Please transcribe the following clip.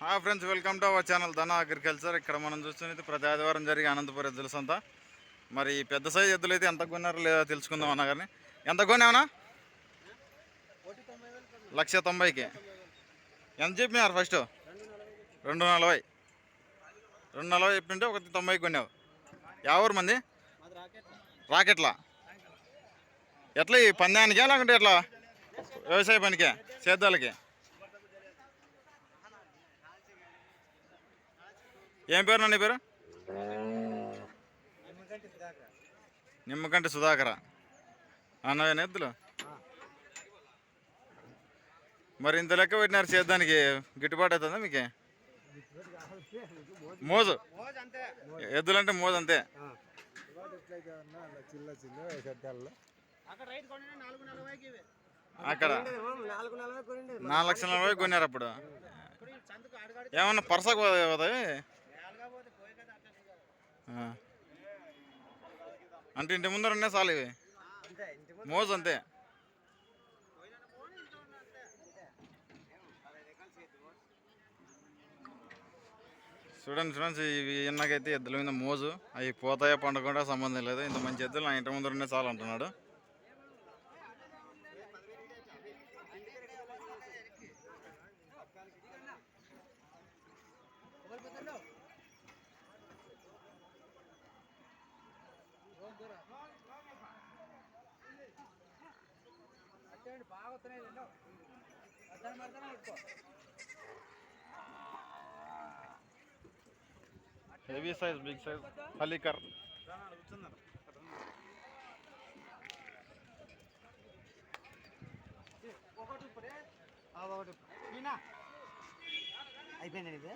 Hi friends welcome to our channel Dhana agriculture. ఇక్కడ మనం చూస్తున్నది ప్రతి ఆదివారం జరిగే అనంతపురం ఎద్దుల సంత. మరి పెద్ద సైజు ఎద్దులు అయితే ఎంత కొన్నారో లేదో తెలుసుకుందాం అన్న కానీ ఎంత కొన్నామన్నా లక్ష తొంభైకి. ఎంత చెప్పినారు ఫస్ట్ రెండు నలభై. రెండు నలభై చెప్పింటే ఒకటి తొంభై కొన్నావు. ఎవరు మంది? రాకెట్లా? ఎట్లా ఈ పందానికే లేకుంటే ఎట్లా? వ్యవసాయ పనికే? సేద్యాలకి ఏం పేరు నా నీ పేరు? నిమ్మకంటి సుధాకర. అన్నవేనా ఎద్దులు? మరి ఇంత లెక్క పెట్టినారు చేద్దానికి గిట్టుబాటు అవుతుందా మీకు? మోజు. ఎద్దులంటే మోజు అంతే. అక్కడ నాలుగు లక్షల నలభై కొన్నారు అప్పుడు ఏమన్నా పర్సకు పోతాయి. అంటే ఇంటి ముందర ఉన్నాయి చాలు ఇవి? మోజ్ మోజు అంతే. చూడండి ఫ్రెండ్స్ ఇవి ఇన్నకైతే ఎద్దుల మీద మోజు. అవి పోతాయో పండకుండా సంబంధం లేదు. ఇంత మంచి ఎద్దులు నా ఇంటి ముందర ఉన్నాయి చాలు అంటున్నాడు. బాగా వస్తున్నాయి రెండు అర్థం అర్థం heavy size big size. Hallikar ఒకటి ఇప్పుడే. ఒకటి అయిపోయింది ఇది